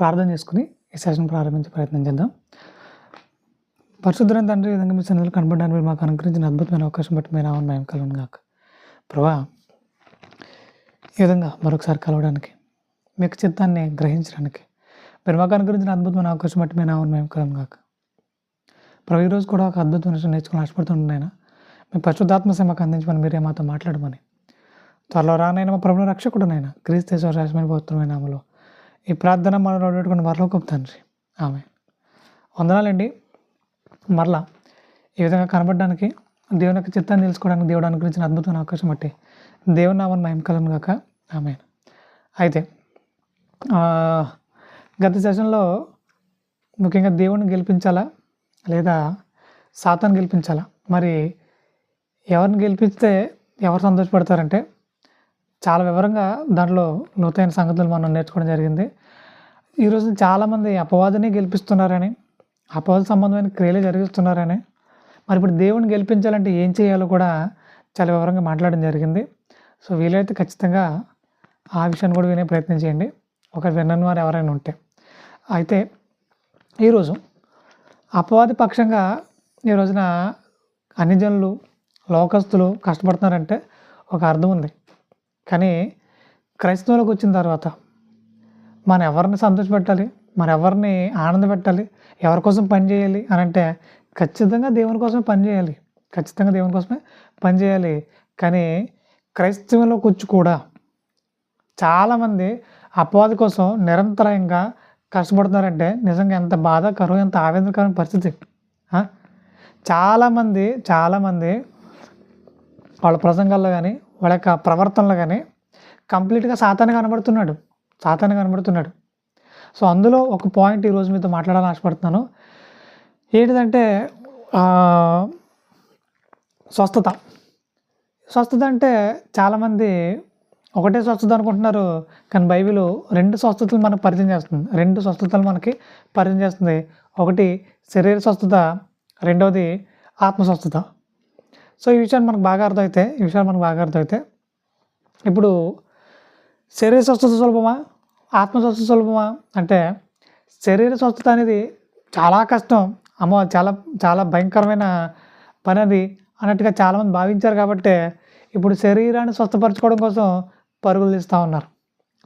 ప్రార్థన చేసుకుని ఈ సెషన్ ప్రారంభించే ప్రయత్నం చేద్దాం. పరిశుద్ధమైన తండ్రి విధంగా మీ సన్నిధిలో కనబడడానికి మీరు మాకు అనుగ్రహించిన అద్భుతమైన అవకాశం బట్టి మీరు నామం మేము కలవను కాక ప్రభా ఈ విధంగా మరొకసారి కలవడానికి మీకు చిత్తాన్ని గ్రహించడానికి మీరు మాకు అనుగ్రహించిన అద్భుతమైన అవకాశం బట్టి మీ నామం మేము కలవను కాక ప్రభు ఈరోజు కూడా ఒక అద్భుతమైన విషయం నేర్చుకుని ఆశపడుతున్నాయినా మీ పరిశుద్ధాత్మ సేమకు అందించమని మీరే మాతో మాట్లాడమని. త్వరలో రానైనా మా ప్రభుత్వ రక్షకుడునైనా క్రీస్తేశ్వర రాజమైన పోతున్నాయి నామలో ఈ ప్రార్థన మనం అడుగుతున్న మరలో తండ్రి. ఆమె వందనాలండి. మరలా ఈ విధంగా కనబడడానికి దేవుని యొక్క చిత్తాన్ని తెలుసుకోవడానికి దేవుడు అనుగ్రహించిన అద్భుతమైన అవకాశం బట్టి దేవుని నామని మహిమ కలను గాక. ఆమె అయితే గత సెషన్లో ముఖ్యంగా దేవుణ్ణి గెలిపించాలా లేదా సాతాన్ని గెలిపించాలా? మరి ఎవరిని గెలిపిస్తే ఎవరు సంతోషపడతారంటే చాలా వివరంగా దాంట్లో లోతైన సంగతులు మనం నేర్చుకోవడం జరిగింది. ఈరోజు చాలామంది అపవాదిని గెలిపిస్తున్నారని అపవాద సంబంధమైన క్రియలు జరిగిస్తున్నారని మరి ఇప్పుడు దేవుని గెలిపించాలంటే ఏం చేయాలో కూడా చాలా వివరంగా మాట్లాడడం జరిగింది. సో వీలైతే ఖచ్చితంగా ఆ విషయాన్ని కూడా వినే ప్రయత్నం చేయండి. ఒక విన్నని వారు ఎవరైనా ఉంటే. అయితే ఈరోజు అపవాది పక్షంగా ఈ రోజున అన్ని జనులు లోకస్తులు కష్టపడుతున్నారంటే ఒక అర్థం ఉంది. కానీ క్రైస్తవులకు వచ్చిన తర్వాత మనం ఎవరిని సంతోషపెట్టాలి? మనం ఎవరిని ఆనంద పెట్టాలి ఎవరి కోసం పని చేయాలి అని అంటే ఖచ్చితంగా దేవుని కోసమే పని చేయాలి. ఖచ్చితంగా దేవుని కోసమే పని చేయాలి. కానీ క్రైస్తవంలోకి వచ్చి కూడా చాలామంది అపవాది కోసం నిరంతరంగా కష్టపడుతున్నారంటే నిజంగా ఎంత బాధాకరం ఎంత ఆవేదనకరమైన పరిస్థితి. చాలామంది చాలామంది వాళ్ళ ప్రసంగాల్లో కానీ వాళ్ళ యొక్క ప్రవర్తనలో కానీ కంప్లీట్గా సాతాన్ని కనబడుతున్నాడు. సాతాన్ని కనబడుతున్నాడు. సో అందులో ఒక పాయింట్ ఈరోజు మీతో మాట్లాడాలని ఆశపడుతున్నాను. ఏంటిదంటే స్వస్థత. స్వస్థత అంటే చాలామంది ఒకటే స్వస్థత అనుకుంటున్నారు కానీ బైబిల్ రెండు స్వస్థతలు మనకు పరిచయం చేస్తుంది. రెండు స్వస్థతలు మనకి పరిచయం చేస్తుంది. ఒకటి శరీర స్వస్థత రెండవది ఆత్మ స్వస్థత. సో ఈ విషయాన్ని మనకు బాగా అర్థమైతే ఈ విషయాలు మనకు బాగా అర్థమైతే ఇప్పుడు శరీర స్వస్థత సులభమా? ఆత్మ స్వస్థత సులభమా? అంటే శరీర స్వస్థత అనేది చాలా కష్టం. అమ్మో చాలా చాలా భయంకరమైన పని అది అన్నట్టుగా చాలామంది భావించారు కాబట్టి ఇప్పుడు శరీరాన్ని స్వస్థపరచుకోవడం కోసం పరుగులు తీస్తూ ఉన్నారు.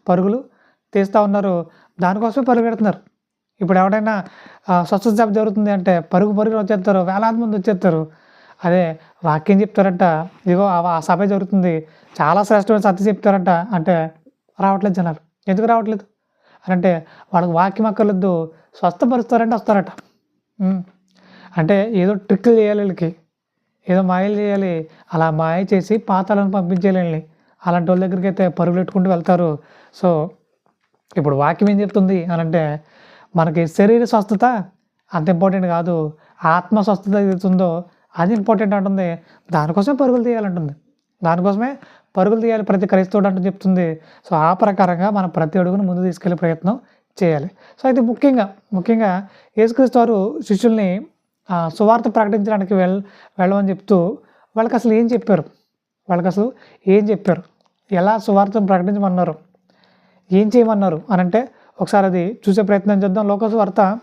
పరుగులు తీస్తూ ఉన్నారు. దానికోసమే పరుగు పెడుతున్నారు. ఇప్పుడు ఎవడైనా స్వస్థ స్వస్థత జరుగుతుంది అంటే పరుగు పరుగులు వచ్చేస్తారు. వేలాది మంది వచ్చేస్తారు. అదే వాక్యం చెప్తారంట. ఇదిగో ఆ సభ జరుగుతుంది. చాలా శ్రేష్టమైన సత్య చెప్తారంట. అంటే రావట్లేదు జనాలు. ఎందుకు రావట్లేదు? అని అంటే వాళ్ళకి వాక్యం అక్కర్లేదు. స్వస్థపరుస్తారంటే వస్తారట. అంటే ఏదో ట్రిక్లు చేయాలి వీళ్ళకి. ఏదో మాయలు చేయాలి. అలా మాయ చేసి పాతాలను పంపించేయాలి వీళ్ళని. అలాంటి వాళ్ళ దగ్గరికి అయితే పరుగులు పెట్టుకుంటూ వెళ్తారు. సో ఇప్పుడు వాక్యం ఏం చెప్తుంది? అని అంటే మనకి శరీర స్వస్థత అంత ఇంపార్టెంట్ కాదు. ఆత్మ స్వస్థత ఏదైతుందో అది ఇంపార్టెంట్ అంటుంది. దానికోసమే పరుగులు తీయాలంటుంది. దానికోసమే పరుగులు తీయాలి ప్రతి క్రైస్తవుడు అంటూ చెప్తుంది. సో ఆ ప్రకారంగా మనం ప్రతి అడుగును ముందు తీసుకెళ్ళే ప్రయత్నం చేయాలి. సో అయితే ముఖ్యంగా ముఖ్యంగా యేసుక్రీస్తు వారు శిష్యుల్ని సువార్త ప్రకటించడానికి వెళ్ వెళ్ళమని చెప్తూ వాళ్ళకి అసలు ఏం చెప్పారు? వాళ్ళకి అసలు ఏం చెప్పారు? ఎలా సువార్తను ప్రకటించమన్నారు? ఏం చేయమన్నారు? అని అంటే ఒకసారి అది చూసే ప్రయత్నం చేద్దాం. లోకసు వార్త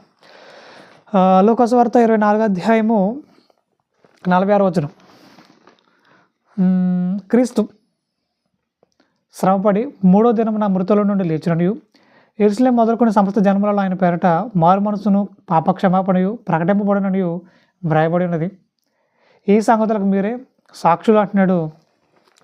లోకసు వార్త ఇరవై నాలుగో అధ్యాయము నలభై ఆరు వచనం. క్రీస్తు శ్రమపడి మూడో దినం నా మృతుల నుండి లేచినయు ఎరుసలేం మొదలుకొని సమస్త జన్మలలో ఆయన పేరట మారు మనసును పాపక్షమాపణయు ప్రకటింపబడినయు వ్రాయబడి ఉన్నది ఈ సంగతులకు మీరే సాక్షులు అంటున్నాడు.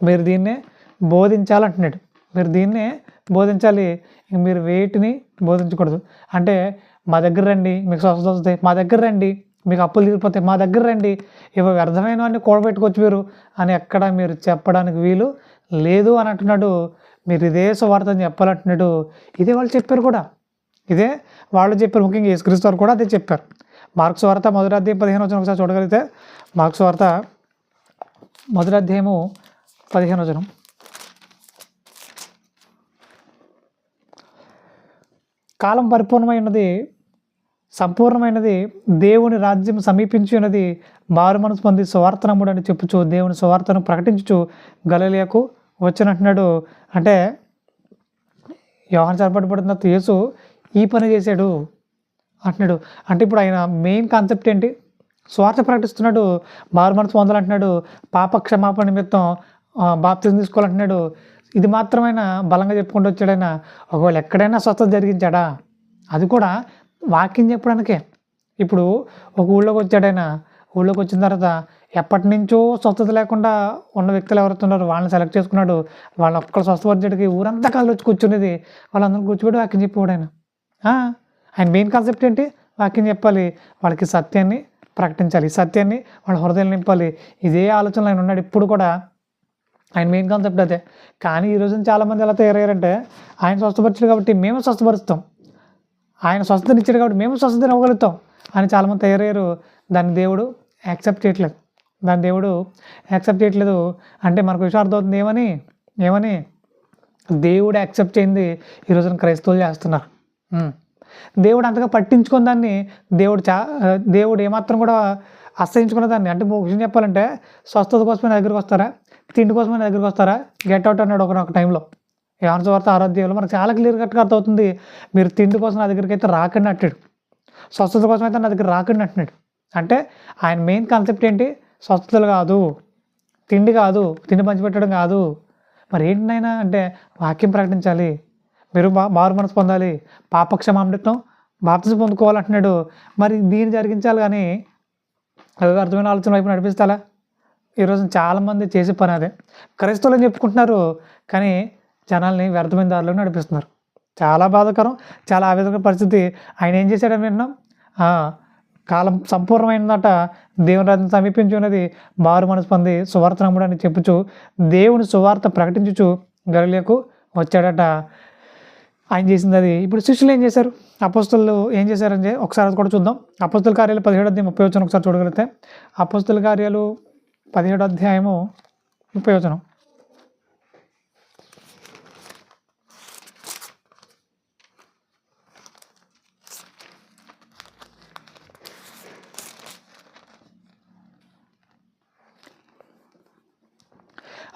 మీరు దీన్నే బోధించాలంటున్నాడు. మీరు దీన్నే బోధించాలి. మీరు వేటిని బోధించకూడదు. అంటే మా దగ్గర రండి మీకు స్వస్థత వస్తే మా దగ్గర రండి. మీకు అప్పులు తీరిపోతే మా దగ్గర రండి. ఇవి వ్యర్థమైన వాడిని కూడబెట్టుకోవచ్చు మీరు అని ఎక్కడ మీరు చెప్పడానికి వీలు లేదు అని అంటున్నాడు మీరు ఇదే సువార్త అని చెప్పాలంటున్నాడు. ఇదే వాళ్ళు చెప్పారు కూడా. ఇదే వాళ్ళు చెప్పారు. ముఖ్యంగా యేసుక్రీస్తు వారు కూడా అదే చెప్పారు. మార్క్స్ వార్త మొదటి అధ్యాయం పదిహేను వచ్చిన ఒకసారి చూడగలిగితే మార్క్స్ వార్త మొదటి అధ్యాయము పదిహేను వచనం. కాలం పరిపూర్ణమైనది సంపూర్ణమైనది దేవుని రాజ్యం సమీపించినది మారు మనసు పొంది సువార్తనముడు అని చెప్పుచు దేవుని సువార్తను ప్రకటించుచు గలలియకు వచ్చినట్టున్నాడు. అంటే యోహన్ చరపడిపడిన యేసు ఈ పని చేశాడు అంటున్నాడు. అంటే ఇప్పుడు ఆయన మెయిన్ కాన్సెప్ట్ ఏంటి? స్వార్థ ప్రకటిస్తున్నాడు మారు మనసు పొందాలంటున్నాడు పాప క్షమాపణ నిమిత్తం బాప్తిజం తీసుకోవాలంటున్నాడు. ఇది మాత్రమైనా బలంగా చెప్పుకుంటూ వచ్చాడైనా ఒకవేళ ఎక్కడైనా స్వస్థత జరిగించాడా? అది కూడా వాక్యం చెప్పడానికే. ఇప్పుడు ఒక ఊళ్ళోకి వచ్చాడైనా ఊళ్ళోకి వచ్చిన తర్వాత ఎప్పటి నుంచో స్వస్థత లేకుండా ఉన్న వ్యక్తులు ఎవరైతే ఉన్నారో వాళ్ళని సెలెక్ట్ చేసుకున్నాడు. వాళ్ళ ఒక్కళ్ళు స్వస్థపరిచేటికి ఊరంతా కాళ్ళు వచ్చి కూర్చునేది. వాళ్ళందరూ కూర్చోబెట్టి వాక్యం చెప్పేవాడు ఆయన. ఆయన మెయిన్ కాన్సెప్ట్ ఏంటి? వాక్యం చెప్పాలి. వాళ్ళకి సత్యాన్ని ప్రకటించాలి. సత్యాన్ని వాళ్ళ హృదయాలు నింపాలి. ఇదే ఆలోచనలో ఆయన ఉన్నాడు ఇప్పుడు కూడా. ఆయన మెయిన్ కాన్సెప్ట్ అదే. కానీ ఈ రోజున చాలామంది ఎలా తయారయ్యారంటే ఆయన స్వస్థపరిచాడు కాబట్టి మేము స్వస్థపరుస్తాం. ఆయన స్వస్థతనిచ్చాడు కాబట్టి మేము స్వస్థతని ఇవ్వగలుగుతాం అని చాలామంది తయారయ్యారు. దాన్ని దేవుడు యాక్సెప్ట్ చేయట్లేదు. దాన్ని దేవుడు యాక్సెప్ట్ చేయట్లేదు అంటే మనకు విషయం అర్థమవుతుంది ఏమని? ఏమని? దేవుడు యాక్సెప్ట్ చేయింది ఈ రోజున క్రైస్తవులు చేస్తున్నారు. దేవుడు అంతగా పట్టించుకున్న దాన్ని దేవుడు చా దేవుడు ఏమాత్రం కూడా అసహించుకున్న దాన్ని అంటే ఒక విషయం చెప్పాలంటే స్వస్థత కోసమే నా దగ్గరికి వస్తారా? తిండి కోసమే నా దగ్గరికి వస్తారా? గెట్ అవుట్ అన్నాడు ఒక టైంలో. యోహాను వార్త ఆరోగ్యంలో మనకు చాలా క్లియర్ కట్గా అర్థమవుతుంది. మీరు తిండి కోసం నా దగ్గరికి అయితే రాకండి అంటాడు స్వస్థత కోసం అయితే నా దగ్గర రాకండి అంటున్నాడు. అంటే ఆయన మెయిన్ కాన్సెప్ట్ ఏంటి? స్వస్థతలు కాదు తిండి కాదు తిండి పంచిపెట్టడం కాదు. మరి ఏంటి అంటే వాక్యం ప్రకటించాలి. మీరు మా మారు మనసు పొందాలి. పాపక్షమామృతం బాప్తిజం పొందుకోవాలంటున్నాడు. మరి దీన్ని జరిగించాలి కానీ అవి అర్థమైన ఆలోచన వైపు నడిపిస్తాలా ఈరోజు చాలామంది చేసే పని అదే. క్రైస్తవులు అని చెప్పుకుంటున్నారు? కానీ జనాల్ని వ్యర్థమైన దారిలో నడిపిస్తున్నారు. చాలా బాధాకరం చాలా ఆవేదకర పరిస్థితి. ఆయన ఏం చేశాడని విన్నాం? కాలం సంపూర్ణమైనదట దేవుని రాజ్యం సమీపించి ఉన్నది మారు మనసు పొంది సువార్త నమ్ముడని చెప్పుచు దేవుని సువార్త ప్రకటించుచు గలిలకు వచ్చాడట. ఆయన చేసింది అది. ఇప్పుడు శిష్యులు ఏం చేశారు? అపోస్తులు ఏం చేశారని ఒకసారి అది కూడా చూద్దాం. అపోస్తుల కార్యాలు పదిహేడు అధ్యాయం ముప్పై వచ్చిన ఒకసారి చూడగలిగితే అపోస్తుల కార్యాలు పదిహేడు అధ్యాయము ముప్పై వచనం.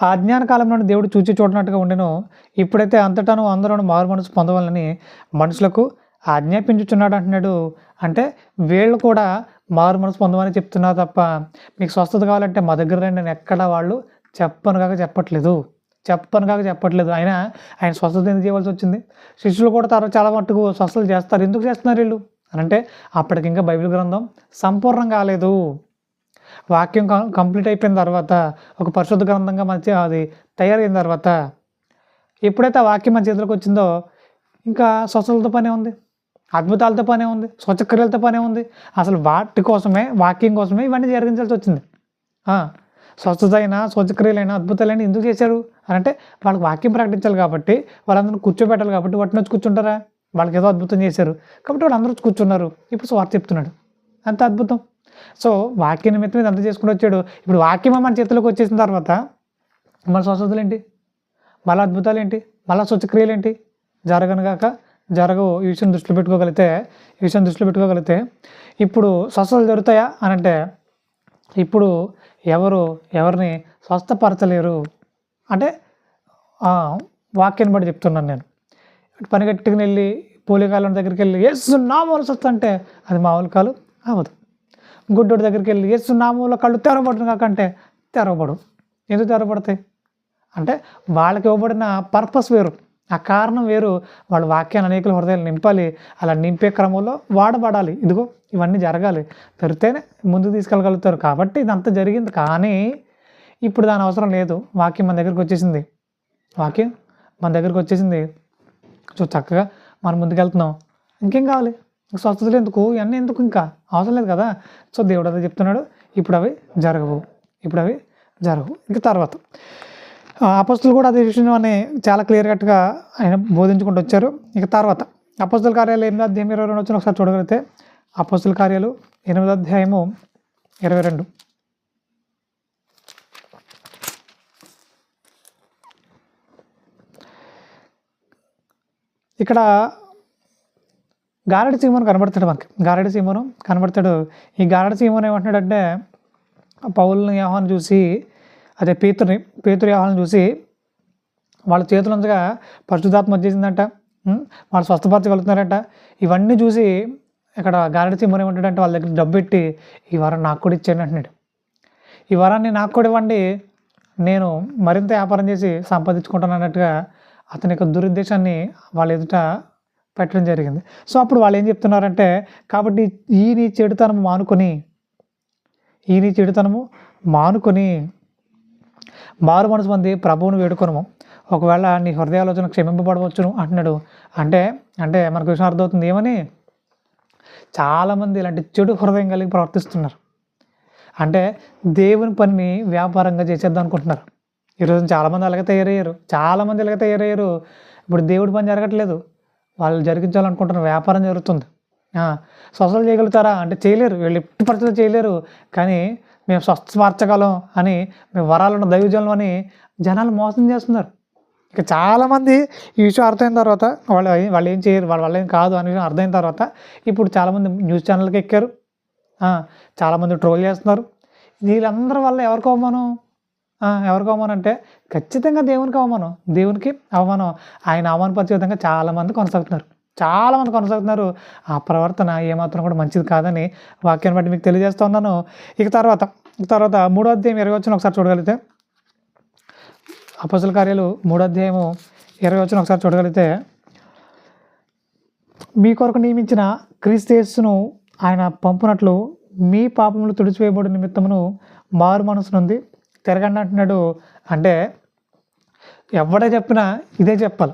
ఆ అజ్ఞాన కాలంలో దేవుడు చూచి చూడనట్టుగా ఉండెను. ఇప్పుడైతే అంతటాను అందరూ మారు మనసు పొందవాలని మనుషులకు ఆజ్ఞాపించుచున్నాడు అంటున్నాడు. అంటే వీళ్ళు కూడా మారు మనసు పొందమని చెప్తున్నారు తప్ప మీకు స్వస్థత కావాలంటే మా దగ్గర రండి నేను ఎక్కడ వాళ్ళు చెప్పను కాక చెప్పట్లేదు. చెప్పను కాక చెప్పట్లేదు. ఆయన ఆయన స్వస్థత ఎందుకు చేయవలసి వచ్చింది? శిష్యులు కూడా తర్వాత చాలా మట్టుకు స్వస్థలు చేస్తారు. ఎందుకు చేస్తున్నారు వీళ్ళు? అని అంటే అప్పటికి ఇంకా బైబిల్ గ్రంథం సంపూర్ణం కాలేదు. వాక్యం కం- కంప్లీట్ అయిపోయిన తర్వాత ఒక పరిశుద్ధ గ్రంథంగా మంచి అది తయారైన తర్వాత ఎప్పుడైతే ఆ వాక్యం మన చేతిలోకి వచ్చిందో ఇంకా స్వస్థలతో పనే ఉంది అద్భుతాలతో పనే ఉంది స్వచ్ఛక్రియలతో పనే ఉంది. అసలు వాటి కోసమే వాక్యం కోసమే ఇవన్నీ జరిగించాల్సి వచ్చింది. స్వచ్ఛత స్వస్థత అయినా స్వచ్ఛక్రియలైనా అద్భుతాలైనా ఎందుకు చేశారు? అని అంటే వాళ్ళకి వాక్యం ప్రకటించాలి కాబట్టి వాళ్ళందరూ కూర్చోబెట్టాలి కాబట్టి వాటిని వచ్చి కూర్చుంటారా? వాళ్ళకి ఏదో అద్భుతం చేశారు. కాబట్టి వాళ్ళందరూ వచ్చి కూర్చున్నారు. ఇప్పుడు స్వార్థ చెప్తున్నాడు. అంత అద్భుతం. సో వాక్య నిమిత్తం మీద అంత చేసుకుని వచ్చాడు. ఇప్పుడు వాక్యం మన చేతిలోకి వచ్చేసిన తర్వాత మన స్వస్థతలు ఏంటి మళ్ళీ అద్భుతాలు ఏంటి మళ్ళీ స్వచ్ఛక్రియలు ఏంటి జరగనుగాక జరగవు. ఈ విషయం దృష్టిలో పెట్టుకోగలిగితే ఈ విషయం దృష్టిలో పెట్టుకోగలిగితే ఇప్పుడు స్వస్థతలు జరుగుతాయా అని అంటే ఇప్పుడు ఎవరు ఎవరిని స్వస్థపరచలేరు? అంటే వాక్యాన్ని బట్టి చెప్తున్నాను నేను. పని గట్టుకుని వెళ్ళి పోలికాలం దగ్గరికి వెళ్ళి ఎస్ నామూలు స్వస్థ అంటే అది మామూలు కాలు అవదు గుడ్డోడి దగ్గరికి వెళ్ళి ఎస్ నామంలో కళ్ళు తెరవబడును కాకంటే తెరవబడు. ఎందుకు తెరవబడతాయి? అంటే వాళ్ళకి ఇవ్వబడిన పర్పస్ వేరు ఆ కారణం వేరు. వాళ్ళ వాక్యాన్ని అనేకల హృదయాలు నింపాలి అలా నింపే క్రమంలో వాడబడాలి. ఇదిగో ఇవన్నీ జరగాలి. జరిగితేనే ముందు తీసుకెళ్ళగలుగుతారు. కాబట్టి ఇదంతా జరిగింది. కానీ ఇప్పుడు దాని అవసరం లేదు. వాక్యం మన దగ్గరికి వచ్చేసింది. వాక్యం మన దగ్గరికి వచ్చేసింది. సో చక్కగా మనం ముందుకెళ్తున్నాం. ఇంకేం కావాలి? స్వస్థతలు ఎందుకు? ఇవన్నీ ఎందుకు ఇంకా? అవసరం లేదు కదా? సో దేవుడు అదే చెప్తున్నాడు. ఇప్పుడు అవి జరగవు. ఇప్పుడు అవి జరగవు. ఇంకా తర్వాత. అపస్తులు కూడా అదే విషయం అని చాలా క్లియర్ కట్గా ఆయన బోధించుకుంటూ వచ్చారు. ఇక తర్వాత. అపస్తుల కార్యాలు ఎనిమిది అధ్యాయం ఇరవై రెండు వచ్చిన ఒకసారి చూడగలిగితే అపస్తుల కార్యాలు ఎనిమిది అధ్యాయము ఇరవై రెండు. ఇక్కడ గారడి సీమోను కనబడతాడు మనకి. గారడి సీమోను కనబడతాడు. ఈ గారడి సీమోను ఏమంటున్నాడంటే పౌల్ని వ్యవహారం చూసి అదే పేతుని పేతురు వ్యవహారం చూసి వాళ్ళ చేతులంతగా పరిశుద్ధాత్మ వచ్చేసిందంట. వాళ్ళు స్వస్థపరచగలుగుతున్నారంట. ఇవన్నీ చూసి ఇక్కడ గారడి సింహం ఏమంటాడంటే వాళ్ళ దగ్గర డబ్బు పెట్టి ఈ వారం నాకు కూడా ఇచ్చేయండి అంటున్నాడు. ఈ వరాన్ని నాకు కూడా ఇవ్వండి. నేను మరింత వ్యాపారం చేసి సంపాదించుకుంటాను అన్నట్టుగా అతని యొక్క దురుద్దేశాన్ని వాళ్ళ ఎదుట పెట్టడం జరిగింది. సో అప్పుడు వాళ్ళు ఏం చెప్తున్నారంటే కాబట్టి ఈ నీ మానుకొని ఈ నీ చెడుతనము మానుకొని మారు మనసు మంది ప్రభువును వేడుకొనము. ఒకవేళ నీ హృదయాలోచన క్షమింపబడవచ్చును అంటున్నాడు. అంటే అంటే మనకు విషయం అర్థమవుతుంది ఏమని? చాలామంది ఇలాంటి చెడు హృదయం కలిగి ప్రవర్తిస్తున్నారు. అంటే దేవుని పనిని వ్యాపారంగా చేసేద్దాం అనుకుంటున్నారు. ఈరోజు చాలామంది అలాగే తయారయ్యారు. చాలామంది ఇలాగే తయారయ్యారు. ఇప్పుడు దేవుడి పని జరగట్లేదు. వాళ్ళు జరిగించాలనుకుంటున్న వ్యాపారం జరుగుతుంది. స్వస్థలు చేయగలుగుతారా? అంటే చేయలేరు. వీళ్ళు ఎట్టి పరిస్థితులు చేయలేరు. కానీ మేము స్వస్థపరచగలం అని మేము వరాలున్న దైవజలం అని జనాలు మోసం చేస్తున్నారు. ఇక చాలామంది ఈ విషయం అర్థమైన తర్వాత వాళ్ళు వాళ్ళు ఏం చేయరు వాళ్ళ వల్ల ఏం కాదు అనే విషయం అర్థమైన తర్వాత ఇప్పుడు చాలామంది న్యూస్ ఛానల్కి ఎక్కారు. చాలామంది ట్రోల్ చేస్తున్నారు. వీళ్ళందరి వల్ల ఎవరికి అవమానం? ఎవరికి అవమానం అంటే ఖచ్చితంగా దేవునికి అవమానం. దేవునికి అవమానం. ఆయన అవమానపరిచే విధంగా చాలామంది కొనసాగుతున్నారు. చాలామంది కొనసాగుతున్నారు. ఆ ప్రవర్తన ఏమాత్రం కూడా మంచిది కాదని వాక్యాన్ని బట్టి మీకు తెలియజేస్తూ ఉన్నాను. ఇక తర్వాత ఇక తర్వాత మూడో అధ్యాయం ఇరవై వచ్చిన ఒకసారి చూడగలిగితే అపసుల కార్యాలు మూడో అధ్యాయము ఇరవై వచ్చిన ఒకసారి చూడగలిగితే మీ కొరకు నియమించిన క్రీస్తేస్సును ఆయన పంపునట్లు మీ పాపములు తుడిచివేయబడి నిమిత్తమును మారు మనసు నుండి తిరగండి అంటున్నాడు. అంటే ఎవడే చెప్పినా ఇదే చెప్పాలి.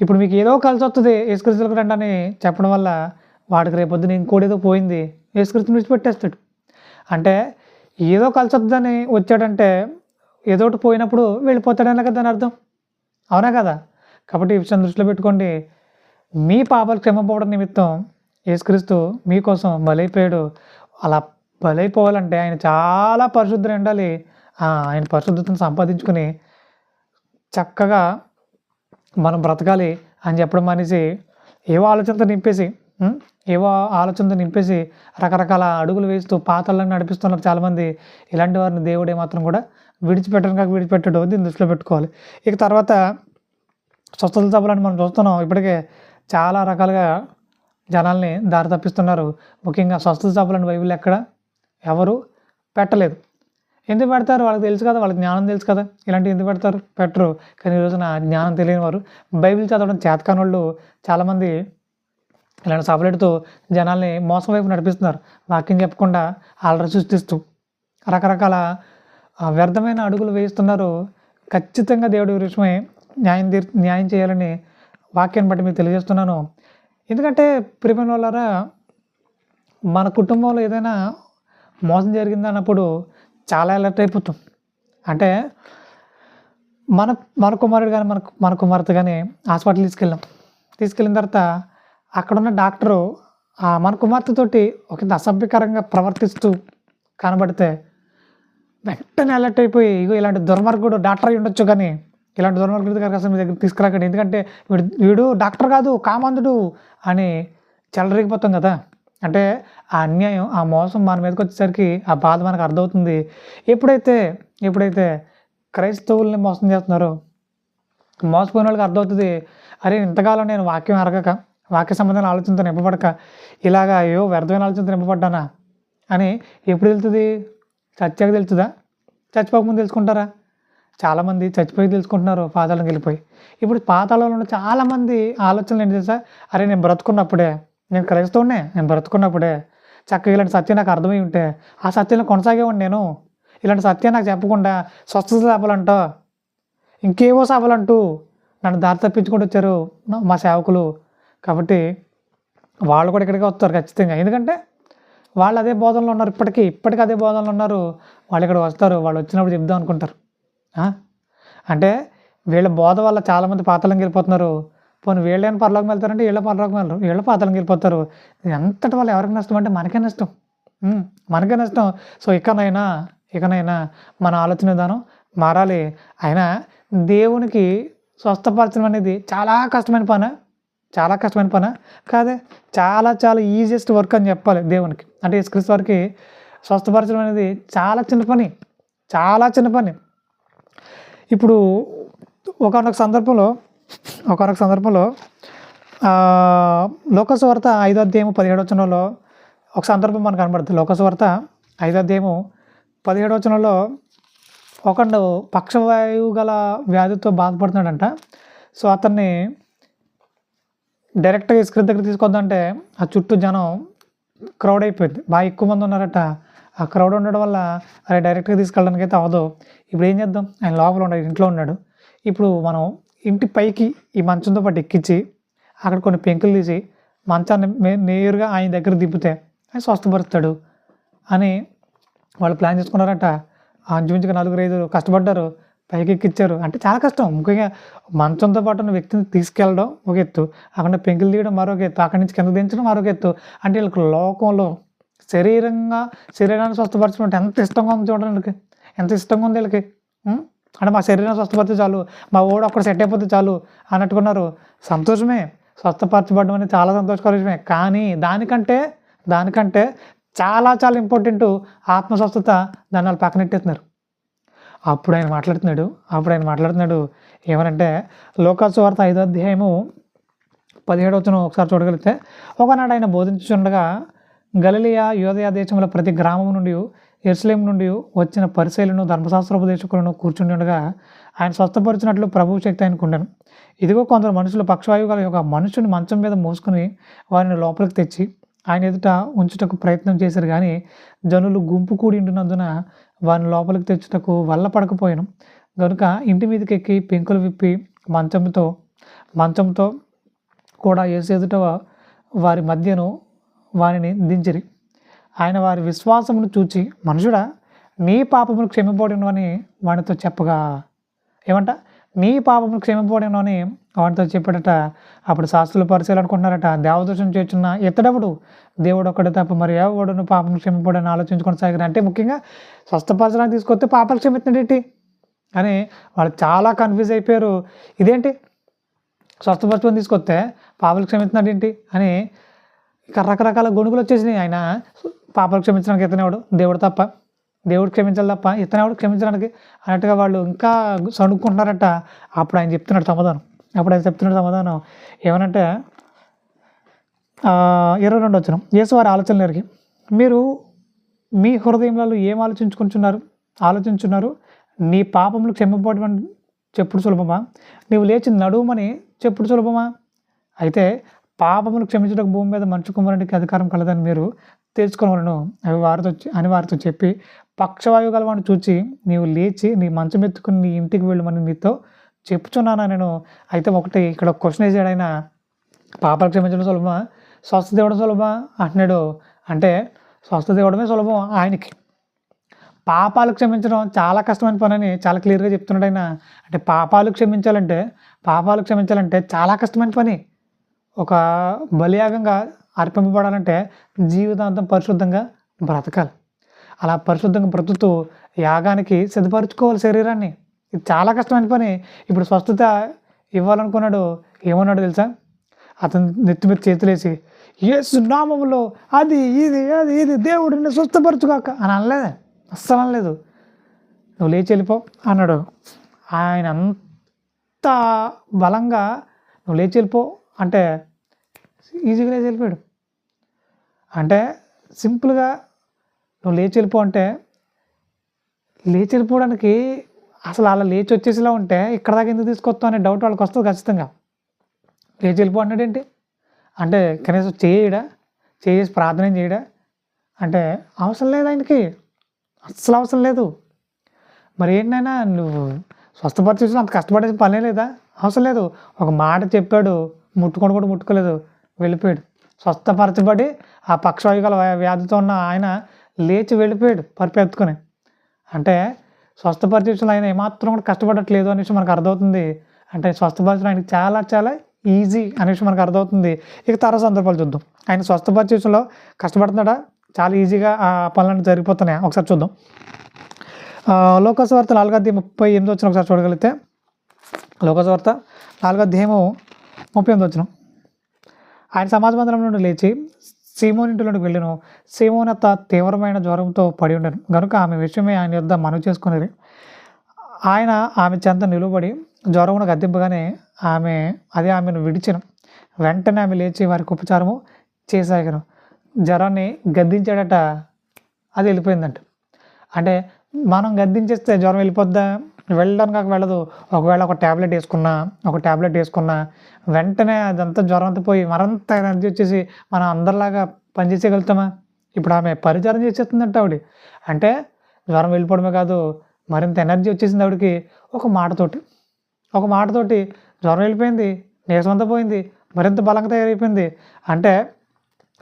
ఇప్పుడు మీకు ఏదో కలిసి వస్తుంది యేసుకృతులకు రండి అని చెప్పడం వల్ల వాడికి రేపొద్దున ఇంకోటేదో పోయింది యేసుక్రీస్తుని విడిచిపెట్టేస్తాడు. అంటే ఏదో కలిసి వస్తుందని వచ్చాడంటే ఏదో ఒకటి పోయినప్పుడు వెళ్ళిపోతాడనే కదా దాని అర్థం. అవునా కదా? కాబట్టి ఈ విషయం దృష్టిలో పెట్టుకోండి. మీ పాపలు క్షమపోవడం నిమిత్తం యేసుక్రీస్తు మీకోసం బలైపోయాడు. అలా బలైపోవాలంటే ఆయన చాలా పరిశుద్ధులు ఉండాలి ఆయన పరిశుద్ధతను సంపాదించుకుని చక్కగా మనం బ్రతకాలి అని చెప్పడం మనిషి ఏవో ఆలోచనతో నింపేసి ఏవో ఆలోచనతో నింపేసి రకరకాల అడుగులు వేస్తూ పాత్రలను నడిపిస్తున్నారు చాలామంది. ఇలాంటి వారిని దేవుడే మాత్రం కూడా విడిచిపెట్టడం కాక విడిచిపెట్టడం దీన్ని దృష్టిలో పెట్టుకోవాలి. ఇక తర్వాత స్వస్థత సభలను మనం చూస్తున్నాం. ఇప్పటికే చాలా రకాలుగా జనాల్ని దారి తప్పిస్తున్నారు. ముఖ్యంగా స్వస్థత సభలను బైబిల్ ఎక్కడ ఎవరు పెట్టలేదు. ఎందుకు పెడతారు? వాళ్ళకి తెలుసు కదా వాళ్ళకి జ్ఞానం తెలుసు కదా. ఇలాంటివి ఎందుకు పెడతారు? పెట్టరు. కానీ ఈరోజు నా జ్ఞానం తెలియని వారు బైబిల్ చదవడం చేతకాని వాళ్ళు చాలామంది ఇలాంటి సపరేట్తో జనాల్ని మోసం వైపు నడిపిస్తున్నారు. వాక్యం చెప్పకుండా ఆల్రెడీ సృష్టిస్తూ రకరకాల వ్యర్థమైన అడుగులు వేయిస్తున్నారు. ఖచ్చితంగా దేవుడి విషయమై న్యాయం తీర్ న్యాయం చేయాలని వాక్యాన్ని బట్టి మీకు తెలియజేస్తున్నాను. ఎందుకంటే ప్రియమైన వాళ్ళారా మన కుటుంబంలో ఏదైనా మోసం జరిగింది అన్నప్పుడు చాలా అలర్ట్ అయిపోతాం. అంటే మన మన కుమారుడు కానీ మన మన కుమార్తె కానీ హాస్పిటల్ తీసుకెళ్ళాం. తీసుకెళ్ళిన తర్వాత అక్కడున్న డాక్టరు ఆ మన కుమార్తెతోటి ఒక అసభ్యకరంగా ప్రవర్తిస్తూ కనబడితే వెంటనే అలర్ట్ అయిపోయి ఇగో ఇలాంటి దుర్మార్గుడు డాక్టర్ అయి ఉండొచ్చు కానీ ఇలాంటి దుర్మార్గుడి దగ్గర అసలు మీ దగ్గర తీసుకురాకండి. ఎందుకంటే వీడు వీడు డాక్టర్ కాదు కామందుడు అని చెలరిగిపోతాం కదా. అంటే ఆ అన్యాయం ఆ మోసం మన మీదకి వచ్చేసరికి ఆ బాధ మనకు అర్థమవుతుంది. ఎప్పుడైతే ఎప్పుడైతే క్రైస్తవుల్ని మోసం చేస్తున్నారో మోసపోయిన వాళ్ళకి అర్థమవుతుంది అరే ఇంతకాలం నేను వాక్యం అరగక వాక్య సంబంధమైన ఆలోచనతో నింపబడక ఇలాగా అయ్యో వ్యర్థమైన ఆలోచనతో నింపబడ్డానా? అని ఎప్పుడు తెలుస్తుంది? చచ్చాక తెలుస్తుందా? చచ్చిపోకముందు తెలుసుకుంటారా? చాలామంది చచ్చిపోయి తెలుసుకుంటున్నారు పాతాళంకి వెళ్ళిపోయి. ఇప్పుడు పాతాళంలో ఉన్న చాలామంది ఆలోచనలు ఏంటి తెలుసా? అరే నేను బ్రతుకున్నప్పుడే నేను క్రైస్తవునే నేను బ్రతుకున్నప్పుడే. చక్కగా ఇలాంటి సత్యం నాకు అర్థమై ఉంటే ఆ సత్యంలో కొనసాగేవాడిని నేను. ఇలాంటి సత్యం నాకు చెప్పకుండా స్వస్థత సభలంటో ఇంకేవో సభలంటూ నన్ను దారి తప్పించుకుంటూ వచ్చారు మా సేవకులు. కాబట్టి వాళ్ళు కూడా ఇక్కడికి వస్తారు ఖచ్చితంగా. ఎందుకంటే వాళ్ళు అదే బోధనలో ఉన్నారు ఇప్పటికీ. ఇప్పటికీ అదే బోధనలో ఉన్నారు. వాళ్ళు ఇక్కడ వస్తారు. వాళ్ళు వచ్చినప్పుడు చెప్దాం అనుకుంటారు. అంటే వీళ్ళ బోధ వల్ల చాలామంది పాతలంకి వెళ్ళిపోతున్నారు. పోనీ వీళ్ళని పరలోకం వెళ్తారంటే వీళ్ళ పరలోకం వెళ్ళరు. వీళ్ళ పాతలంకి వెళ్ళిపోతారు. ఎంతటి వాళ్ళు ఎవరికి నష్టం అంటే మనకే నష్టం. మనకే నష్టం. సో ఇకనైనా ఇకనైనా మన ఆలోచన విధానం మారాలి. అయినా దేవునికి స్వస్థపరచడం అనేది చాలా కష్టమైన పని. చాలా కష్టమైన పని. కాదే చాలా చాలా ఈజియెస్ట్ వర్క్ అని చెప్పాలి దేవునికి. అంటే యేసుక్రీస్తు వారికి స్వస్థపరచడం అనేది చాలా చిన్న పని. చాలా చిన్న పని. ఇప్పుడు ఒకనొక సందర్భంలో ఒకనొక సందర్భంలో లోకస్ వార్త ఐదో అధ్యాయము పదిహేడవచనంలో ఒక సందర్భం మనకు కనబడుతుంది. లోకస్ వార్త ఐదో అధ్యాయము పదిహేడవచనంలో ఒకడు పక్షవాయువు గల వ్యాధితో బాధపడుతున్నాడంట. సో అతన్ని డైరెక్ట్గా ఇసుక దగ్గర తీసుకొద్దంటే ఆ చుట్టూ జనం క్రౌడ్ అయిపోయింది. బాగా ఎక్కువ మంది ఉన్నారట. ఆ క్రౌడ్ ఉండడం వల్ల అరే డైరెక్ట్గా తీసుకెళ్ళడానికి అయితే అవ్వదు. ఇప్పుడు ఏం చేద్దాం? ఆయన లోపల ఉన్నాడు ఇంట్లో ఉన్నాడు. ఇప్పుడు మనం ఇంటి పైకి ఈ మంచంతో పాటు ఎక్కించి అక్కడ కొన్ని పెంకులు తీసి మంచాన్ని నేరుగా ఆయన దగ్గర దింపితే ఆయన స్వస్థపరుస్తాడు అని వాళ్ళు ప్లాన్ చేసుకున్నారట. అంచుమించుగా నలుగురు ఐదు కష్టపడ్డారు పైకి ఎక్కిచ్చారు. అంటే చాలా కష్టం. ముఖ్యంగా మంచంతో పాటు ఉన్న వ్యక్తిని తీసుకెళ్ళడం ఒక ఎత్తు అక్కడ పెంకులు తీయడం మరొక ఎత్తు అక్కడి నుంచి కింద దించడం మరొక ఎత్తు. అంటే వీళ్ళకి లోకంలో శరీరంగా శరీరాన్ని స్వస్థపరచడం అంటే ఎంత ఇష్టంగా ఉంది చూడండి ఎంత ఇష్టంగా ఉంది వీళ్ళకి. అంటే మా శరీరం స్వస్థపరిస్తే చాలు మా ఓడ అక్కడ సెట్ అయిపోతే చాలు అన్నట్టుకున్నారు. సంతోషమే. స్వస్థపరచబడడం అనేది చాలా సంతోషకర విషయమే. కానీ దానికంటే దానికంటే చాలా చాలా ఇంపార్టెంట్ ఆత్మ స్వస్థత దాన్ని వాళ్ళు పక్కనెట్టేస్తున్నారు అప్పుడు ఆయన మాట్లాడుతున్నాడు అప్పుడు ఆయన మాట్లాడుతున్నాడు. ఏమనంటే లోకాసువార్త ఐదో అధ్యాయము పదిహేడు వచ్చిన ఒకసారి చూడగలిగితే ఒకనాడు ఆయన బోధించుండగా గలిలియా యోదయ దేశంలో ప్రతి గ్రామం నుండి ఎరుసలేం నుండి వచ్చిన పరిశీలను ధర్మశాస్త్రోపదేశకులను కూర్చుని ఉండగా ఆయన స్వస్థపరిచినట్లు ప్రభు శక్తి ఆయనకు ఉండను. ఇదిగో కొందరు మనుషులు పక్షవాయువు గల ఒక మనుషుని మంచం మీద మోసుకుని వారిని లోపలికి తెచ్చి ఆయన ఎదుట ఉంచుటకు ప్రయత్నం చేశారు కానీ జనులు గుంపు కూడి ఉంటున్నందున వారిని లోపలికి తెచ్చుటకు వల్ల పడకపోయాను కనుక ఇంటి మీదకి ఎక్కి పెంకులు విప్పి మంచంతో మంచంతో కూడా యేసు ఎదుట వారి మధ్యను వారిని దించిరి. ఆయన వారి విశ్వాసమును చూచి మనుషుడా నీ పాపమును క్షమిపోవడం వానితో చెప్పగా. ఏమంట? నీ పాపమును క్షమిపోవడం అని వానితో చెప్పాడట అప్పుడు శాస్త్రులు పరిచయాలు అనుకుంటున్నారట. దేవదోషం చేస్తున్న ఎత్తడప్పుడు దేవుడు ఒక్కడే తప్ప మరి ఎవడును పాపం క్షమిపోడని ఆలోచించుకొని సాగిన అంటే ముఖ్యంగా స్వస్థపరచడానికి తీసుకొస్తే పాపలు క్షమిస్తున్నాడేంటి అని వాళ్ళు చాలా కన్ఫ్యూజ్ అయిపోయారు. ఇదేంటి? స్వస్థపరచుకొని తీసుకొస్తే పాపలు క్షమిస్తున్నాడు ఏంటి? అని ఇక రకరకాల గొణుగులు వచ్చేసినాయి. ఆయన పాపలు క్షమించడానికి ఇతనేవాడు దేవుడు తప్ప. దేవుడు క్షమించాలి తప్ప ఇతనేవాడు క్షమించడానికి అన్నట్టుగా వాళ్ళు ఇంకా సణుక్కుంటున్నారట. అప్పుడు ఆయన చెప్తున్నాడు సమాధానం. అప్పుడు ఆయన చెప్తున్నాడు సమాధానం ఏమనంటే ఇరవై రెండు వచ్చిన యేసు వారి ఆలోచనలు ఎరిగి మీరు మీ హృదయంలో ఏం ఆలోచించుకుంటున్నారు? ఆలోచించున్నారు? నీ పాపములు క్షమిపోవడం చెప్పుడు సులభమా? నీవు లేచి నడుమని చెప్పుడు సులభమా? అయితే పాపములు క్షమించడానికి భూమి మీద మనుషు కుమారునికి అధికారం కలదని మీరు తెలుసుకోవాలను అవి వారితో అని వారితో చెప్పి పక్షవాయువు గలవాడిని చూచి నీవు లేచి నీ మంచం ఎత్తుకుని నీ ఇంటికి వెళ్ళమని నీతో చెప్పుచున్నానా నేను? అయితే ఒకటి ఇక్కడ క్వశ్చన్ వేసాడు ఆయన. పాపాలు క్షమించడం సులభమా? స్వస్థ ఇవ్వడం సులభమా? అంటున్నాడు. అంటే స్వస్థత ఇవ్వడమే సులభం ఆయనకి. పాపాలు క్షమించడం చాలా కష్టమైన పని అని చాలా క్లియర్గా చెప్తున్నాడు ఆయన. అంటే పాపాలు క్షమించాలంటే పాపాలు క్షమించాలంటే చాలా కష్టమైన పని. ఒక బలియాగంగా అర్పింపబడాలంటే జీవితాంతం పరిశుద్ధంగా బ్రతకాలి. అలా పరిశుద్ధంగా బ్రతుకుతూ యాగానికి సిద్ధపరచుకోవాలి శరీరాన్ని. ఇది చాలా కష్టమైన పని. ఇప్పుడు స్వస్థత ఇవ్వాలనుకున్నాడు ఏమన్నాడు తెలుసా? అతను నెత్తి మీద చేతులేసి ఏ నామములో అది ఇది అది ఇది దేవుడు నిన్ను స్వస్థపరచుగాక అని అనలేదు? అస్సలు అనలేదు. నువ్వు లేచి వెళ్ళిపో అన్నాడు. ఆయన అంత బలంగా నువ్వు లేచి వెళ్ళిపో అంటే ఈజీగా లేచి వెళ్ళిపోయాడు. అంటే సింపుల్గా నువ్వు లేచి వెళ్ళిపో అంటే లేచి వెళ్ళిపోవడానికి అసలు అలా లేచి వచ్చేసిలా ఉంటే ఇక్కడ దాకా ఎందుకు తీసుకొస్తావు అనే డౌట్ వాళ్ళకి వస్తుంది ఖచ్చితంగా. లేచి వెళ్ళిపో ఏంటి అంటే కనీసం చేయడా? చేసి ప్రార్థన చేయడా? అంటే అవసరం లేదు ఆయనకి. అస్సలు అవసరం లేదు. మరి ఏంటైనా నువ్వు స్వస్థపరిచేసిన అంత కష్టపడే పనే లేదా? అవసరం లేదు. ఒక మాట చెప్పాడు ముట్టుకొని కూడా ముట్టుకోలేదు. వెళ్ళిపోయాడు. స్వస్థపరచబడి ఆ పక్షవాయుగల వ్యాధితో ఉన్న ఆయన లేచి వెళ్ళిపోయాడు పరిపెత్తుకొని అంటే స్వస్థపరిచేసిన ఆయన ఏమాత్రం కూడా కష్టపడట్లేదు అనేసి మనకు అర్థమవుతుంది. అంటే స్వస్థపరచడం ఆయనకి చాలా చాలా ఈజీ అనేసి మనకు అర్థమవుతుంది. ఇక తర్వాత సందర్భాలు చూద్దాం. ఆయన స్వస్థపరిచేసలో కష్టపడుతున్నాడా? చాలా ఈజీగా ఆ పనులన్నీ జరిగిపోతున్నాయి? ఒకసారి చూద్దాం. ఆ, లోకస్వార్త నాలుగో అధ్యాయం ముప్పై ఎనిమిది వచ్చిన ఒకసారి చూడగలిగితే. లోకస్వార్త నాలుగో అధ్యాయము ముప్పై ఎనిమిది వచ్చినాం. ఆయన సమాజ మందిరం నుండి లేచి సీమోన్ ఇంటిలోకి వెళ్ళాను సీమోన్ తీవ్రమైన జ్వరంతో పడి ఉండను. కనుక ఆమె విషయమే ఆయన యొద్ద మనవి చేసుకునేది. ఆయన ఆమె చెంత నిలువబడి జ్వరమును గద్దింపగానే ఆమె అదే ఆమెను విడిచెను. వెంటనే ఆమె లేచి వారికి ఉపచారము చేసాగను జ్వరాన్ని గద్దించాడట అది వెళ్ళిపోయిందంట. అంటే మనం గద్దించేస్తే జ్వరం వెళ్ళిపోద్దా? వెళ్ళడానికి కాక వెళ్ళదు. ఒకవేళ ఒక ట్యాబ్లెట్ వేసుకున్నా ఒక ట్యాబ్లెట్ వేసుకున్నా వెంటనే అదంతా జ్వరం అంతా పోయి మరంత ఎనర్జీ వచ్చేసి మనం అందరిలాగా పనిచేసేయగలుగుతామా ఇప్పుడు ఆమె పరిచారం చేసేస్తుందంట ఆవిడ. అంటే జ్వరం వెళ్ళిపోవడమే కాదు మరింత ఎనర్జీ వచ్చేసింది ఆవిడకి. ఒక మాటతోటి ఒక మాటతోటి జ్వరం వెళ్ళిపోయింది నీరసం అంతా పోయింది మరింత బలంగా తయారైపోయింది. అంటే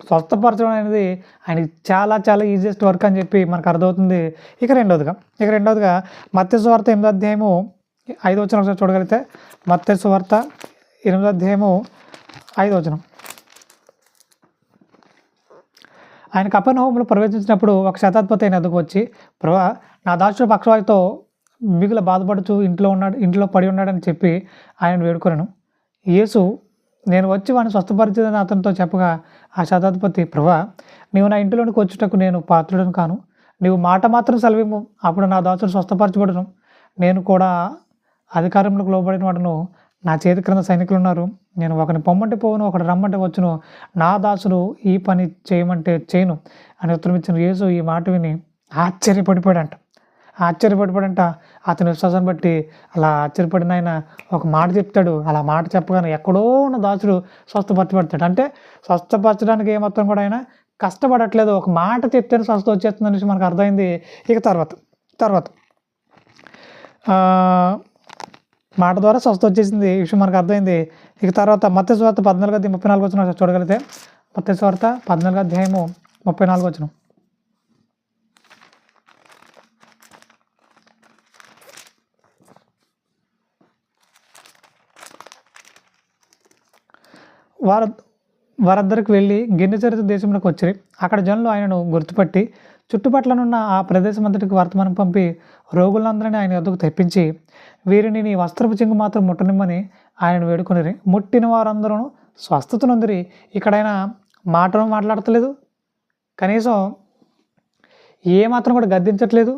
స్వస్థపరచడం అనేది ఆయన చాలా చాలా ఈజియెస్ట్ వర్క్ అని చెప్పి మనకు అర్థమవుతుంది. ఇక రెండవదిగా ఇక రెండవదిగా మత్స్య వార్త ఎనిమిది అధ్యాయము ఐదో వచనం ఒకసారి చూడగలిగితే మత్స్య వార్త ఎనిమిది అధ్యాయము ఐదో వచనం. ఆయన కపర్నహోములో ప్రవేశించినప్పుడు ఒక శతాధిపతి ఆయన ఎదుగు వచ్చి ప్రభా నా దాసుడు పక్షవాయితో మిగుల బాధపడుచు ఇంట్లో ఉన్నాడు ఇంట్లో పడి ఉన్నాడని చెప్పి ఆయన వేడుకొనను. యేసు నేను వచ్చి వాడిని స్వస్థపరిచేదని అతనితో చెప్పగా ఆ శతాధిపతి ప్రభా నీవు నా ఇంటిలోనికి వచ్చుటకు నేను పాత్రుడను కాను. నీవు మాట మాత్రం సెలవిము అప్పుడు నా దాసుడు స్వస్థపరచబడను. నేను కూడా అధికారంలోకి లోబడిన వాడును. నా చేతి క్రింద సైనికులు ఉన్నారు. నేను ఒకరిని పొమ్మంటే పోవును ఒకటి రమ్మంటే వచ్చును. నా దాసుడు ఈ పని చేయమంటే చేయను అని ఉత్తరం ఇచ్చిన యేసు ఈ మాట విని ఆశ్చర్యపడిపోయాడంట. ఆశ్చర్యపడిపోడంట. అతని విశ్వాసాన్ని బట్టి అలా ఆశ్చర్యపడిన ఆయన ఒక మాట చెప్తాడు. అలా మాట చెప్పగానే ఎక్కడో ఉన్న దాసుడు స్వస్థపరచబడతాడు. అంటే స్వస్థపరచడానికి ఏమాత్రం కూడా ఆయన కష్టపడట్లేదు. ఒక మాట చెప్తేనే స్వస్థ వచ్చేస్తుంది అనేసి మనకు అర్థమైంది. ఇక తర్వాత తర్వాత. మాట ద్వారా స్వస్థ వచ్చేసింది. ఈ విషయం మనకు అర్థమైంది. ఇక తర్వాత మత్స్య స్వార్థ పద్నాలుగు అధ్యాయం ముప్పై నాలుగు వచ్చిన చూడగలిగితే మత్స్య స్వార్థ పద్నాలుగు అధ్యాయము ముప్పై నాలుగు వచ్చినాం వారు వారద్దరికి వెళ్ళి గిన్నెచరిత దేశంలోకి వచ్చి అక్కడ జనులు ఆయనను గుర్తుపట్టి చుట్టుపట్లనున్న ఆ ప్రదేశం అంతటికి వర్తమానం పంపి రోగులందరినీ ఆయన వద్దకు తెప్పించి వీరిని నీ వస్త్రపు చెంగు మాత్రం ముట్టనిమ్మని ఆయన వేడుకొని ముట్టిన వారందరూ స్వస్థత నొందిరి ఇక్కడైనా మాటలు మాట్లాడతలేదు. కనీసం ఏ మాత్రం కూడా గద్దించట్లేదు.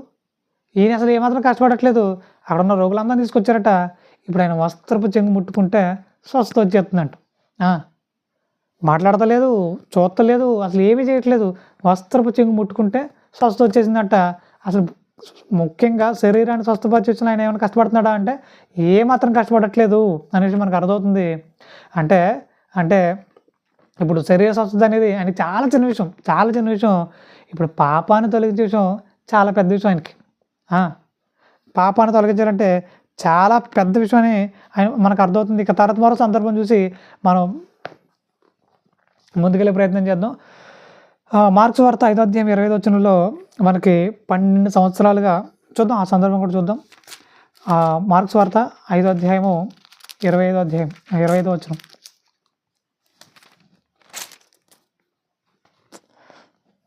ఈయన అసలు ఏమాత్రం కష్టపడట్లేదు. అక్కడ ఉన్న రోగులందరినీ తీసుకొచ్చారట. ఇప్పుడు ఆయన వస్త్రపు చెంగు ముట్టుకుంటే స్వస్థత వచ్చేస్తుందంట. మాట్లాడతలేదు చూస్తలేదు అసలు ఏమీ చేయట్లేదు. వస్త్రపు చెంగు ముట్టుకుంటే స్వస్థ వచ్చేసిందంట. అసలు ముఖ్యంగా శరీరాన్ని స్వస్థపరిచిన ఆయన ఏమైనా కష్టపడుతున్నాడా అంటే ఏమాత్రం కష్టపడట్లేదు అనేసి మనకు అర్థమవుతుంది. అంటే అంటే ఇప్పుడు శరీర స్వస్థత అనేది ఆయన చాలా చిన్న విషయం చాలా చిన్న విషయం. ఇప్పుడు పాపాన్ని తొలగించే విషయం చాలా పెద్ద విషయం ఆయనకి. పాపాన్ని తొలగించాలంటే చాలా పెద్ద విషయం అని ఆయన మనకు అర్థమవుతుంది. ఇక తర్వాత మరో సందర్భం చూసి మనం ముందుకెళ్ళే ప్రయత్నం చేద్దాం. మార్క్స్ వార్త ఐదో అధ్యాయం ఇరవై ఐదు వచనంలో మనకి పన్నెండు సంవత్సరాలుగా చూద్దాం. ఆ సందర్భం కూడా చూద్దాం. మార్క్స్ వార్త ఐదో అధ్యాయము ఇరవై ఐదో అధ్యాయం ఇరవై ఐదో వచనం.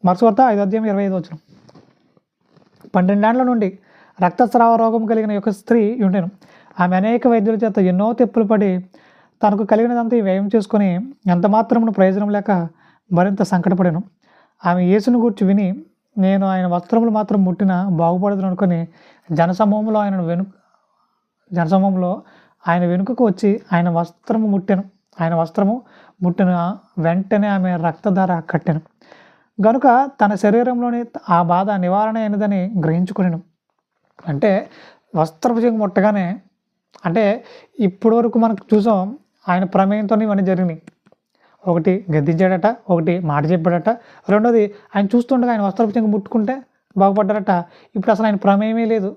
మార్క్స్ వార్త ఐదో అధ్యాయం ఇరవై ఐదో వచనం. పన్నెండేండ్ల నుండి రక్తస్రావ రోగం కలిగిన యొక్క స్త్రీ ఉండేను. ఆమె అనేక వైద్యుల చేత ఎన్నో తెప్పులు పడి తనకు కలిగినదంతా వ్యయం చేసుకొని ఎంత మాత్రమును ప్రయోజనం లేక మరింత సంకటపడాను. ఆమె యేసును గూర్చి విని నేను ఆయన వస్త్రములు మాత్రం ముట్టిన బాగుపడదు అనుకుని జనసమూహంలో ఆయన వెను జనసమూహంలో ఆయన వెనుకకు వచ్చి ఆయన వస్త్రము ముట్టాను. ఆయన వస్త్రము ముట్టిన వెంటనే ఆమె రక్తధార కట్టాను. గనుక తన శరీరంలోని ఆ బాధ నివారణ అయినదని గ్రహించుకునేను. అంటే వస్త్రపు చెంగు ముట్టగానే అంటే ఇప్పటి వరకు మనకు చూసాం ఆయన ప్రమేయంతో ఇవన్నీ జరిగినాయి. ఒకటి గద్దించాడట ఒకటి మాట చెప్పాడట. రెండోది ఆయన చూస్తుండగా ఆయన వస్త్రపు చెంగు ముట్టుకుంటే బాగుపడ్డారట. ఇప్పుడు అసలు ఆయన ప్రమేయమే లేదు.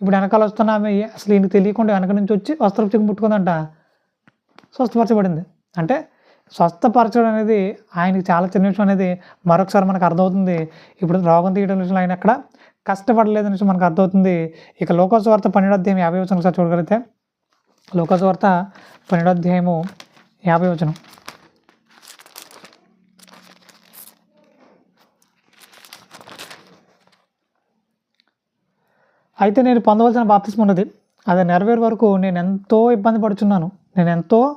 ఇప్పుడు వెనకాల వస్తున్న ఆమె అసలు ఈయనకు తెలియకుండా వెనక నుంచి వచ్చి వస్త్రపు చెంగు ముట్టుకుందంట. స్వస్థపరచబడింది. అంటే స్వస్థపరచడం అనేది ఆయనకి చాలా చిన్న విషయం అనేది మరొకసారి మనకు అర్థమవుతుంది. ఇప్పుడు రోగం తీయడం విషయంలో ఆయన అక్కడ కష్టపడలేదు అనేసి మనకు అర్థమవుతుంది. ఇక లోకోస్ వార్త పన్నెండు అధ్యాయం యాభై వచ్చిన ఒకసారి చూడగలిగితే లోకస్వార్త వార్త యాభై వచనం. అయితే నేను పొందవలసిన బాప్తిస్మ ఉన్నది. అది నెరవేరు వరకు నేను ఎంతో ఇబ్బంది పడుచున్నాను. నేను ఎంతో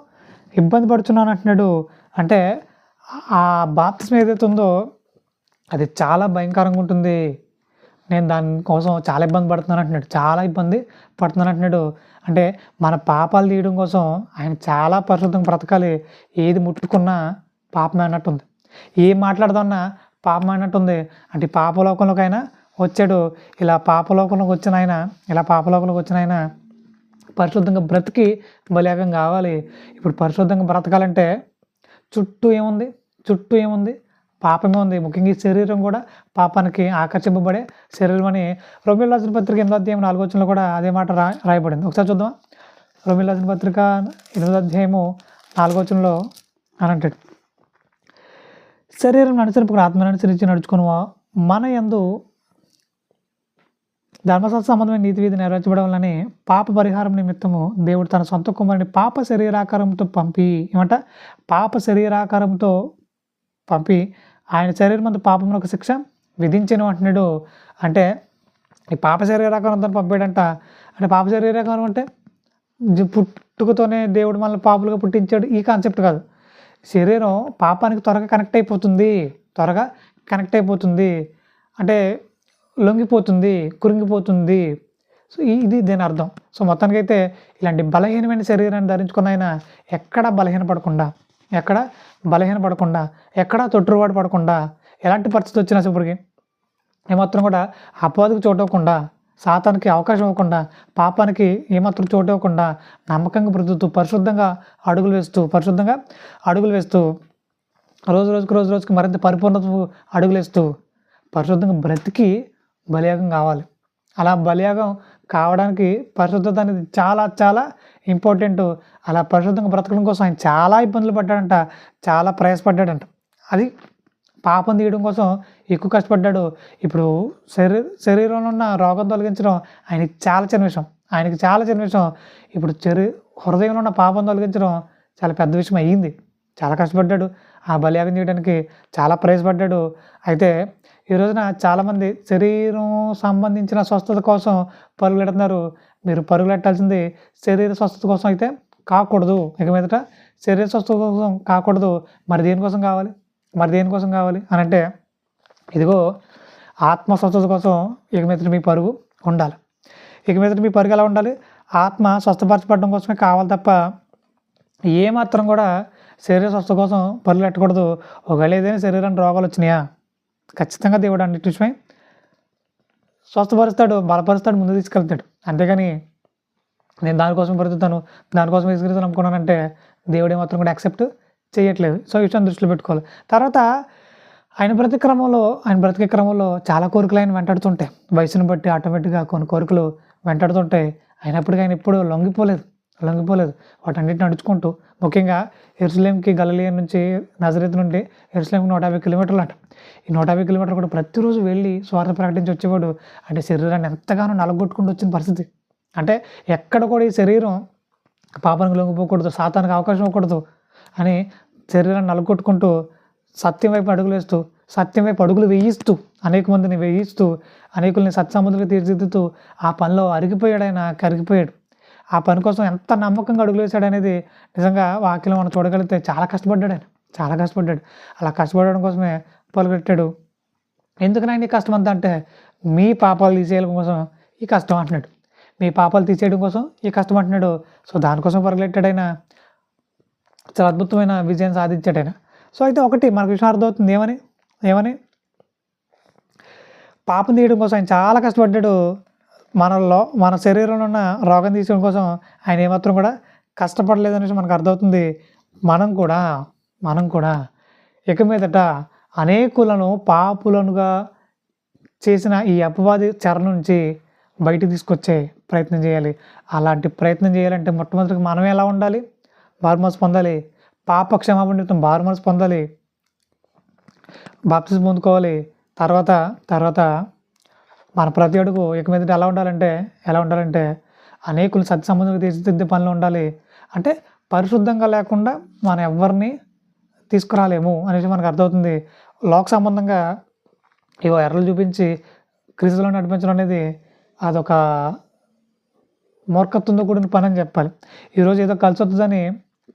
ఇబ్బంది పడుచున్నాను అంటున్నాడు. అంటే ఆ బాప్తిస్మ ఏదైతే ఉందో అది చాలా భయంకరంగా ఉంటుంది. నేను దానికోసం చాలా ఇబ్బంది పడుతున్నాను అంటున్నాడు. చాలా ఇబ్బంది పడుతున్నాను అంటున్నాడు. అంటే మన పాపాలు తీయడం కోసం ఆయన చాలా పరిశుద్ధంగా బ్రతకాలి. ఏది ముట్టుకున్నా పాపమే అన్నట్టుంది. ఏం మాట్లాడుతున్నా పాపం అన్నట్టుంది. అంటే ఈ పాపలోకంలోకి ఆయన వచ్చాడు. ఇలా పాపలోకంలోకి వచ్చిన ఆయన ఇలా పాపలోకంలోకి వచ్చిన ఆయన పరిశుద్ధంగా బ్రతికి బలేగం కావాలి. ఇప్పుడు పరిశుద్ధంగా బ్రతకాలంటే చుట్టూ ఏముంది? చుట్టూ ఏముంది? పాపమే ఉంది. ముఖ్యంగా ఈ శరీరం కూడా పాపానికి ఆకర్షింపబడే శరీరం అని రోమిల్ రాసిన పత్రిక ఎనిమిదో అధ్యాయం నాలుగో వచ్చిన కూడా అదే మాట రా రాయబడింది. ఒకసారి చూద్దాం రోమిల్ రాసిన పత్రిక ఎనిమిదో అధ్యాయము నాలుగో వచనంలో అని అంటాడు. శరీరం అనుసరింపుకుని ఆత్మను అనుసరించి నడుచుకుని. మన యందు ధర్మశాస్త్ర సంబంధమైన నీతి విధి నెరవేర్చబడం వల్లనే పాప పరిహారం నిమిత్తము దేవుడు తన సొంత కుమారుని పాప శరీరాకారంతో పంపి ఏమంట? పాప శరీరాకారంతో పంపి ఆయన శరీరం మందు పాపమునకు శిక్ష విధించను అంటున్నాడు. అంటే ఈ పాప శరీరాకారంతో పంపాడంట. అంటే పాప శరీరాకారం అంటే పుట్టుకతోనే దేవుడు మనల్ని పాపులుగా పుట్టించాడు. ఈ కాన్సెప్ట్ కాదు. శరీరం పాపానికి త్వరగా కనెక్ట్ అయిపోతుంది. త్వరగా కనెక్ట్ అయిపోతుంది. అంటే లొంగిపోతుంది కురింగిపోతుంది. సో ఈ- ఇది దీని అర్థం. సో మొత్తానికి అయితే ఇలాంటి బలహీనమైన శరీరాన్ని ధరించుకున్న ఆయన ఎక్కడా బలహీనపడకుండా ఎక్కడ? బలహీన పడకుండా. ఎక్కడ తొట్టురువాడు పడకుండా. ఎలాంటి పరిస్థితి వచ్చినా చివరికి ఏమాత్రం కూడా అపవాదికి చోటు సాతానికి అవకాశం ఇవ్వకుండా పాపానికి ఏమాత్రం చోటు ఇవ్వకుండా నమ్మకంగా బ్రతుకుతూ పరిశుద్ధంగా అడుగులు వేస్తూ పరిశుద్ధంగా అడుగులు వేస్తూ రోజు రోజుకు రోజు రోజుకి మరింత పరిపూర్ణత అడుగులు వేస్తూ పరిశుద్ధంగా బ్రతికి బలియాగం కావాలి. అలా బలియాగం కావడానికి పరిశుద్ధత అనేది చాలా చాలా ఇంపార్టెంట్. అలా పరిశుద్ధంగా బ్రతకడం కోసం ఆయన చాలా ఇబ్బందులు పడ్డాడంట చాలా ప్రయాసపడ్డాడంట. అది పాపం తీయడం కోసం ఎక్కువ కష్టపడ్డాడు. ఇప్పుడు శరీర శరీరంలో ఉన్న రోగం తొలగించడం ఆయనకి చాలా చిన్న విషయం. ఆయనకి చాలా చిన్న విషయం. ఇప్పుడు చెరు హృదయంలో ఉన్న పాపం తొలగించడం చాలా పెద్ద విషయం అయ్యింది. చాలా కష్టపడ్డాడు. ఆ బలియాగం చేయడానికి చాలా ప్రయాసపడ్డాడు. అయితే ఈ రోజున చాలామంది శరీరం సంబంధించిన స్వస్థత కోసం పరుగులెడుతున్నారు. మీరు పరుగులెట్టాల్సింది శరీర స్వస్థత కోసం అయితే కాకూడదు. ఇక మీదట శరీర స్వస్థత కోసం కాకూడదు. మరి దేనికోసం కావాలి? మరి దేనికోసం కావాలి? అని అంటే ఇదిగో ఆత్మ స్వస్థత కోసం ఇక మీదట మీ పరుగు ఉండాలి. ఇక మీదట మీ పరుగు ఎలా ఉండాలి? ఆత్మ స్వస్థపరచబడడం కోసమే కావాలి తప్ప ఏమాత్రం కూడా శరీర స్వస్థ కోసం పరుగులు పెట్టకూడదు ఒకవేళ ఏదైనా శరీరానికి రోగాలు వచ్చినాయా? ఖచ్చితంగా దేవుడు అన్నిటి విషయమై స్వస్థపరుస్తాడు బలపరుస్తాడు ముందు తీసుకెళ్తాడు. అంతేగాని నేను దానికోసం బ్రతుకుతాను దానికోసం తీసుకెళ్తాను అనుకున్నానంటే దేవుడు మాత్రం కూడా యాక్సెప్ట్ చేయట్లేదు. సో ఈ దృష్టిలో పెట్టుకోవాలి. తర్వాత ఆయన బ్రతిక క్రమంలో ఆయన బ్రతికే క్రమంలో చాలా కోరికలు ఆయన వెంటాడుతుంటాయి. వయసును బట్టి ఆటోమేటిక్గా కొన్ని కోరికలు వెంటాడుతుంటాయి. అయినప్పటికీ ఆయన ఎప్పుడు లొంగిపోలేదు. లొంగిపోలేదు వాటన్నిటిని నడుచుకుంటూ ముఖ్యంగా ఎరుసలేంకి గలలియ నుంచి నజరేత్ నుండి ఎరుసలేంకి నూట యాభై కిలోమీటర్లు అంట. ఈ నూట యాభై కిలోమీటర్లు కూడా ప్రతిరోజు వెళ్ళి స్వార్థ ప్రకటించి వచ్చేవాడు. అంటే శరీరాన్ని ఎంతగానో నలగొట్టుకుంటూ వచ్చిన పరిస్థితి. అంటే ఎక్కడ కూడా ఈ శరీరం పాపానికి లొంగిపోకూడదు సాతానికి అవకాశం ఇవ్వకూడదు అని శరీరాన్ని నలగొట్టుకుంటూ సత్యం వైపు అడుగులు వేస్తూ సత్యం వైపు అడుగులు వేయిస్తూ అనేక మందిని వేయిస్తూ అనేకుల్ని సత్సముద్రులు తీర్చిదిద్దుతూ ఆ పనిలో అరిగిపోయాడు ఆయన కరిగిపోయాడు. ఆ పని కోసం ఎంత నమ్మకంగా అడుగులు వేశాడు అనేది నిజంగా వాక్యం మనం చూడగలిగితే చాలా కష్టపడ్డాడు ఆయన. చాలా కష్టపడ్డాడు. అలా కష్టపడడం కోసమే పలుగెట్టాడు ఎందుకు నాయన ఈ కష్టం అంతా అంటే మీ పాపాలు తీసేయడం కోసం ఈ కష్టం అంటున్నాడు. మీ పాపాలు తీసేయడం కోసం ఈ కష్టం అంటున్నాడు. సో దానికోసం పరుగులెట్టాడు ఆయన. చాలా అద్భుతమైన విజయం సాధించాడు ఆయన. సో అయితే ఒకటి మనకు విషయం అర్థమవుతుంది. ఏమని? ఏమని? పాపం తీయడం కోసం ఆయన చాలా కష్టపడ్డాడు. మనలో మన శరీరంలో ఉన్న రోగం తీసుకోవడం కోసం ఆయన ఏమాత్రం కూడా కష్టపడలేదు అనేసి మనకు అర్థమవుతుంది. మనం కూడా మనం కూడా ఇక మీదట అనేకులను పాపులనుగా చేసిన ఈ అపవాది చెర నుంచి బయటకు తీసుకొచ్చే ప్రయత్నం చేయాలి. అలాంటి ప్రయత్నం చేయాలంటే మొట్టమొదటికి మనం ఎలా ఉండాలి? బారుమనసు పొందాలి పాప క్షమాపణ నిమిత్తం బారుమనసు పొందాలి బాప్తిస్ పొందుకోవాలి. తర్వాత తర్వాత మన ప్రతి అడుగు ఇక మీదట ఎలా ఉండాలంటే ఎలా ఉండాలంటే అనేకులు సత్య సంబంధం తీర్చిదిద్దే పనులు ఉండాలి. అంటే పరిశుద్ధంగా లేకుండా మనం ఎవరిని తీసుకురాలేము అనేసి మనకు అర్థమవుతుంది. లోక సంబంధంగా ఇవో ఎర్రలు చూపించి క్రీస్తులో నడిపించడం అనేది అదొక మూర్ఖత్వంతో కూడిన పని అని చెప్పాలి. ఈరోజు ఏదో కలిసి వస్తుందని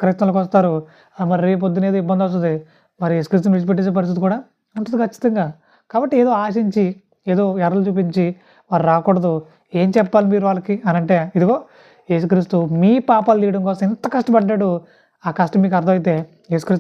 క్రైస్తవులకు వస్తారు. మరి రేపు పొద్దున ఏదో ఇబ్బంది వస్తుంది. మరి క్రీస్తుని విడిచిపెట్టేసే పరిస్థితి కూడా ఉంటుంది ఖచ్చితంగా. కాబట్టి ఏదో ఆశించి ఏదో ఎర్రలు చూపించి వారు రాకూడదు. ఏం చెప్పాలి మీరు వాళ్ళకి? అని అంటే ఇదిగో యేసుక్రీస్తు మీ పాపాలు తీయడం కోసం ఎంత కష్టపడ్డాడు. ఆ కష్టం మీకు అర్థమైతే యేసుక్రీస్తు